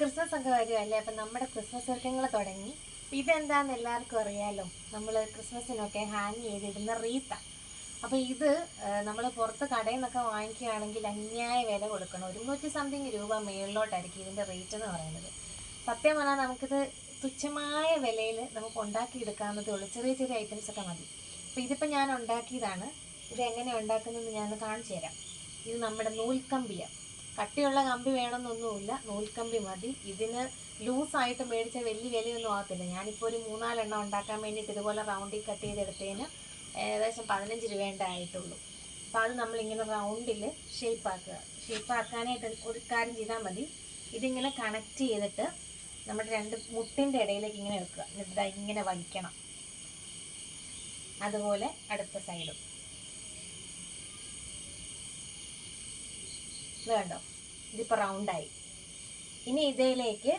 Christmas ഒക്കെ വരുമല്ലേ അപ്പം നമ്മുടെ ക്രിസ്മസ് ഒരുക്കങ്ങൾ തുടങ്ങി. ഇതെന്താണെന്ന് എല്ലാവർക്കും അറിയാലോ? നമ്മൾ ക്രിസ്മസിനൊക്കെ ഹാങ് ചെയ്തിടുന്ന റീത്ത. അപ്പോൾ ഇത് നമ്മൾ പുറത്ത് കടയിൽ നിന്നൊക്കെ വാങ്ങിക്കുകയാണെങ്കിൽ അന്യായ വില കൊടുക്കണം. ഒരു ഒരുന്നൂറ്റി സംതിങ് രൂപ മേളിലോട്ടായിരിക്കും ഇതിന്റെ റേറ്റ് എന്ന് പറയുന്നത്. സത്യം പറഞ്ഞാൽ നമുക്കിത് തുച്ഛമായ വിലയിൽ നമുക്ക് ഉണ്ടാക്കിയെടുക്കാവുന്നതേ ഉള്ളൂ. ചെറിയ ചെറിയ ഐറ്റംസ് ഒക്കെ മതി. അപ്പോൾ ഇതിപ്പോൾ ഞാൻ ഉണ്ടാക്കിയതാണ്. ഇത് എങ്ങനെ ഉണ്ടാക്കുന്നതെന്ന് ഞാൻ കാണിച്ചു തരാം ഇത് നമ്മുടെ നൂൽക്കമ്പിയാണ് കട്ടിയുള്ള കമ്പി വേണമെന്നൊന്നുമില്ല. നൂൽക്കമ്പി മതി. ഇതിന് ലൂസായിട്ട് മേടിച്ച വലിയ വിലയൊന്നും ആകത്തില്ല. ഞാനിപ്പോൾ ഒരു മൂന്നാലെണ്ണം ഉണ്ടാക്കാൻ വേണ്ടിയിട്ട് ഇതുപോലെ റൗണ്ടിൽ കട്ട് ചെയ്തെടുത്തതിന് ഏകദേശം പതിനഞ്ച് രൂപേണ്ട ആയിട്ടുള്ളൂ. അപ്പോൾ അത് നമ്മളിങ്ങനെ റൗണ്ടിൽ ഷേപ്പാക്കുക ഷേപ്പാക്കാനായിട്ട് ഒരു കാര്യം ചെയ്താൽ മതി. ഇതിങ്ങനെ കണക്ട് ചെയ്തിട്ട് നമ്മുടെ രണ്ട് മുട്ടിന്റെ ഇടയിലേക്ക് ഇങ്ങനെ വെക്കുക. എന്നിട്ട് ഇങ്ങനെ വലിക്കണം. അതുപോലെ അടുത്ത സൈഡും ഇത് കണ്ടോ ഇതിപ്പോൾ റൗണ്ടായി ഇനി ഇതിലേക്ക്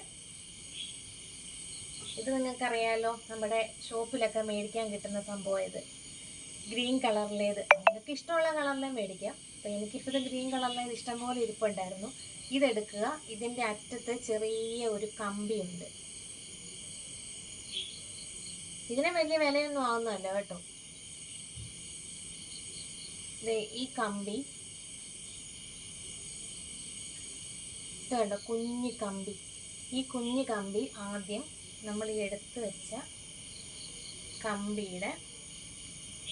ഇത് നിങ്ങൾക്കറിയാലോ നമ്മുടെ ഷോപ്പിലൊക്കെ മേടിക്കാൻ കിട്ടുന്ന സംഭവം ഇത് ഗ്രീൻ കളറിലേത്. നിങ്ങൾക്ക് ഇഷ്ടമുള്ള കളറിലേ മേടിക്കാം. അപ്പോൾ എനിക്കിപ്പോൾ ഇത് ഗ്രീൻ കളറിലേത് ഇഷ്ടംപോലെ ഇരിപ്പുണ്ടായിരുന്നു. ഇതെടുക്കുക. ഇതിന്റെ അറ്റത്ത് ചെറിയ ഒരു കമ്പിയുണ്ട്. ഇതിന് വലിയ വിലയൊന്നും ആവുന്നതല്ല കേട്ടോ. ഈ കമ്പി കണ്ടോ കുഞ്ഞു കമ്പി. ഈ കുഞ്ഞു കമ്പി ആദ്യം നമ്മൾ ഈ എടുത്ത് വെച്ച കമ്പിയുടെ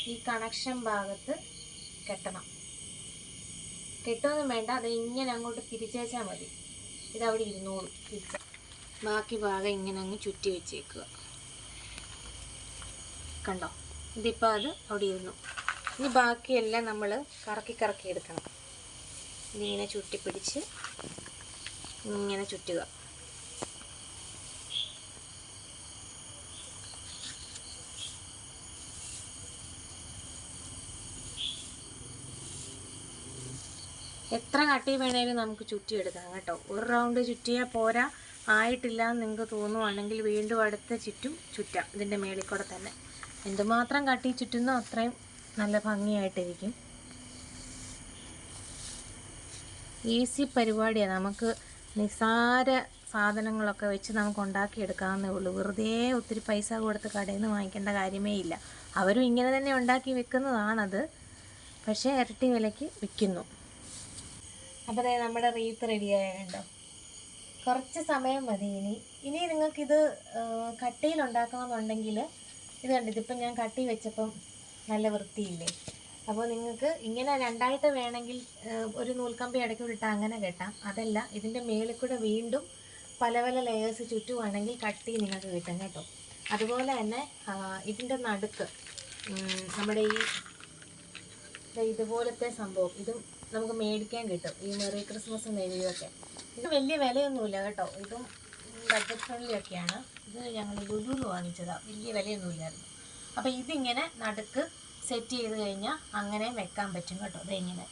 ഈ കണക്ഷൻ ഭാഗത്ത് കെട്ടണം. കെട്ടൊന്നും വേണ്ട അത് ഇങ്ങനെ അങ്ങോട്ട് തിരിച്ചേച്ചാൽ മതി. ഇതവിടെ ഇരുന്നൂറ് തിരിച്ച. ബാക്കി ഭാഗം ഇങ്ങനെ അങ്ങ് ചുറ്റി വെച്ചേക്കുക. കണ്ടോ? ഇതിപ്പോൾ അത് അവിടെ ഇരുന്നു. ഇനി ബാക്കിയെല്ലാം നമ്മൾ കറക്കി കറക്കി എടുക്കണം. ഇതിങ്ങനെ ചുറ്റിപ്പിടിച്ച് ഇങ്ങനെ ചുറ്റുക. എത്ര കട്ടി വേണേലും നമുക്ക് ചുറ്റിയെടുക്കാം കേട്ടോ. ഒരു റൗണ്ട് ചുറ്റിയാൽ പോരാ. ആയിട്ടില്ല എന്ന് നിങ്ങൾക്ക് തോന്നുവാണെങ്കിൽ വീണ്ടും അടുത്ത ചുറ്റും ചുറ്റാം. ഇതിന്റെ മേളിൽ കൂടെ തന്നെ. എന്തുമാത്രം കട്ടി ചുറ്റുന്നോ അത്രയും നല്ല ഭംഗിയായിട്ടിരിക്കും. ഈസി പരിപാടിയാണ് നമുക്ക് നിസാര സാധനങ്ങളൊക്കെ വെച്ച് നമുക്ക് ഉണ്ടാക്കിയെടുക്കാവുന്നേ ഉള്ളൂ. വെറുതെ ഒത്തിരി പൈസ കൊടുത്ത് കടയിൽ നിന്ന് വാങ്ങിക്കേണ്ട കാര്യമേ ഇല്ല. അവരും ഇങ്ങനെ തന്നെ ഉണ്ടാക്കി വെക്കുന്നതാണത്. പക്ഷേ ഇരട്ടി വിലയ്ക്ക് വിൽക്കുന്നു. അപ്പോൾ ദേ നമ്മുടെ റീത്ത് റെഡിയായുണ്ടോ കുറച്ച് സമയം മതി ഇനി. ഇനി നിങ്ങൾക്കിത് കട്ടിയിൽ ഉണ്ടാക്കണമെന്നുണ്ടെങ്കിൽ ഇത് കണ്ടു ഇതിപ്പം ഞാൻ കട്ടി വെച്ചപ്പം നല്ല വൃത്തിയില്ലേ? അപ്പോൾ നിങ്ങൾക്ക് ഇങ്ങനെ രണ്ടായിട്ട് വേണമെങ്കിൽ ഒരു നൂൽക്കമ്പി ഇടയ്ക്ക് വിട്ടാൽ അങ്ങനെ കെട്ടാം. അതല്ല ഇതിന്റെ മേളിൽ കൂടെ വീണ്ടും പല പല ലെയേഴ്സ് ചുറ്റുവാണെങ്കിൽ കട്ടി നിങ്ങൾക്ക് കിട്ടും കേട്ടോ. അതുപോലെ തന്നെ ഇതിന്റെ നടുക്ക് നമ്മുടെ ഈ ഇതുപോലത്തെ സംഭവം ഇതും നമുക്ക് മേടിക്കാൻ കിട്ടും. ഈ മെറി ക്രിസ്മസ് നെയ്യൊക്കെ ഇത് വലിയ വിലയൊന്നുമില്ല കേട്ടോ. ഇതും ബഡ്ജറ്റ് ഫ്രണ്ട്ലി ഒക്കെയാണ് ഇത് ഞങ്ങൾ ലുലുന്ന് വാങ്ങിച്ചതാണ് വലിയ വിലയൊന്നുമില്ലായിരുന്നു. അപ്പോൾ ഇതിങ്ങനെ നടുക്ക് സെറ്റ് ചെയ്ത് കഴിഞ്ഞാൽ അങ്ങനെ വെക്കാൻ പറ്റും കേട്ടോ ഇതിങ്ങനെ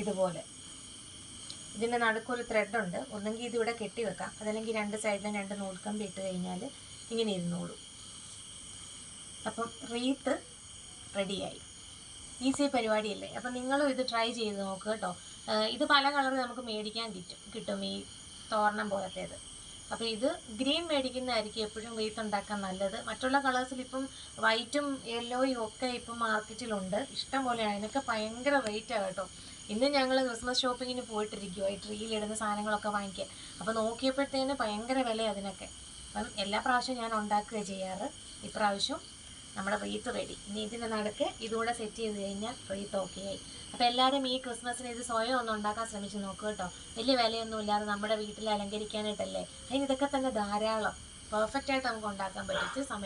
ഇതുപോലെ. ഇതിന്റെ നടുക്കൊരു ത്രെഡുണ്ട് ഒന്നെങ്കിൽ ഇതിവിടെ കെട്ടി വെക്കാം. അതല്ലെങ്കിൽ രണ്ട് സൈഡിലും രണ്ട് നൂൽക്കമ്പി ഇട്ട് കഴിഞ്ഞാൽ ഇങ്ങനെ ഇരുന്നോളൂ. അപ്പം റീത്ത് റെഡിയായി ഈസി പരിപാടിയല്ലേ? അപ്പം നിങ്ങളും ഇത് ട്രൈ ചെയ്ത് നോക്കുക കേട്ടോ. ഇത് പല കളർ നമുക്ക് മേടിക്കാൻ കിട്ടും. കിട്ടും ഈ തോരണം പോലത്തേത്. അപ്പോൾ ഇത് ഗ്രീൻ മേടിക്കുന്നതായിരിക്കും എപ്പോഴും വെയ്ത്ത് ഉണ്ടാക്കാൻ നല്ലത്. മറ്റുള്ള കളേഴ്സിൽ ഇപ്പം വൈറ്റും യെല്ലോയും ഒക്കെ ഇപ്പം മാർക്കറ്റിലുണ്ട് ഇഷ്ടം പോലെയാണ് അതിനൊക്കെ ഭയങ്കര റേറ്റാണ് കേട്ടോ. ഇന്ന് ഞങ്ങൾ ക്രിസ്മസ് ഷോപ്പിങ്ങിന് പോയിട്ടിരിക്കുമോ ഈ ട്രീയിലിടുന്ന സാധനങ്ങളൊക്കെ വാങ്ങിക്കാൻ. അപ്പോൾ നോക്കിയപ്പോഴത്തേന് ഭയങ്കര വില അതിനൊക്കെ. അപ്പം എല്ലാ പ്രാവശ്യവും ഞാൻ ഉണ്ടാക്കുക ചെയ്യാറ്. ഇപ്രാവശ്യം നമ്മുടെ റീത്ത് റെഡി ഇനി ഇതിന്റെ നടുക്ക് ഇതുകൂടെ സെറ്റ് ചെയ്ത് കഴിഞ്ഞാൽ റീത്ത് ഓക്കെ ആയി. അപ്പോൾ എല്ലാവരും ഈ ക്രിസ്മസിന് ഇത് സ്വയം ഒന്ന് ഉണ്ടാക്കാൻ ശ്രമിച്ച് നോക്കുക കേട്ടോ. വലിയ വിലയൊന്നും ഇല്ലാതെ നമ്മുടെ വീട്ടിൽ അലങ്കരിക്കാനായിട്ടല്ലേ? അതിന് ഇതൊക്കെ തന്നെ ധാരാളം. പെർഫെക്റ്റ് ആയിട്ട് നമുക്ക് ഉണ്ടാക്കാൻ പറ്റും സമയം